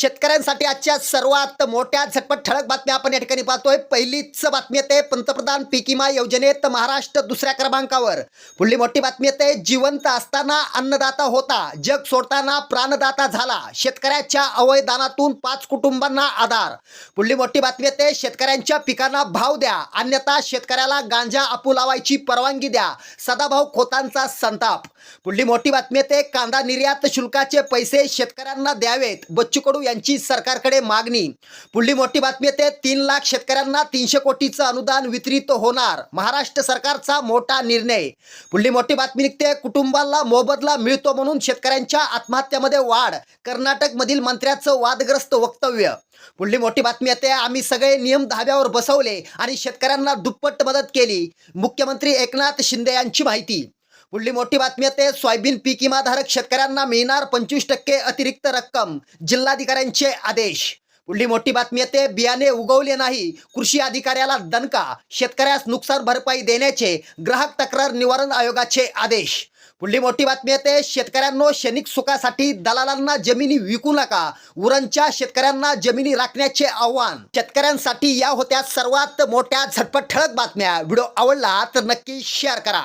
शेतकऱ्यांसाठी आजच्या सर्वात मोठ्या झटपट ठळक बातम्या आपण या ठिकाणी पाहतोय. पहिलीच बातमी येते पंतप्रधान पीक विमा योजनेत महाराष्ट्र दुसऱ्या क्रमांकावर. पुढली मोठी बातमी येते जिवंत असताना अन्नदाता होता जग सोडताना प्राणदाता झाला शेतकऱ्याच्या अवयदानातून पाच कुटुंबांना आधार. पुढली मोठी बातमी येते शेतकऱ्यांच्या पिकांना भाव द्या अन्यथा शेतकऱ्याला गांजा आपू लावायची परवानगी द्या सदाभाऊ खोतांचा संताप. पुढली मोठी बातमी येते कांदा निर्यात शुल्काचे पैसे शेतकऱ्यांना द्यावेत बच्चू कडू यांची सरकारकडे मागणी. पुढली मोठी बातमी येते तीन लाख शेतकऱ्यांना तीनशे कोटीचं अनुदान वितरित होणार महाराष्ट्र सरकारचा मोठा निर्णय. पुढली मोठी बातमी निघते कुटुंबाला मोबदला मिळतो म्हणून शेतकऱ्यांच्या आत्महत्यामध्ये वाढ कर्नाटकमधील मंत्र्याचं वादग्रस्त वक्तव्य. पुढली मोठी बातमी येते आम्ही सगळे नियम धाब्यावर बसवले आणि शेतकऱ्यांना दुप्पट मदत केली. मुख्यमंत्री एकनाथ शिंदे यांची माहिती. पुढली मोठी बातमी येते. सोयाबीन पीक विमाधारक शेतकऱ्यांना मिळणार पंचवीस टक्के अतिरिक्त रक्कम जिल्हाधिकाऱ्यांचे आदेश. पुढली मोठी बातमी येते. बियाणे उगवले नाही कृषी अधिकाऱ्याला दणका शेतकऱ्यास नुकसान भरपाई देण्याचे ग्राहक तक्रार निवारण आयोगाचे आदेश. पुढली मोठी बातमी येते. शेतकऱ्यांनो क्षणिक सुखासाठी दलालांना जमिनी विकू नका उरणच्या शेतकऱ्यांना जमिनी राखण्याचे आव्हान. शेतकऱ्यांसाठी या होत्या सर्वात मोठ्या झटपट ठळक बातम्या. व्हिडिओ आवडला तर नक्की शेअर करा.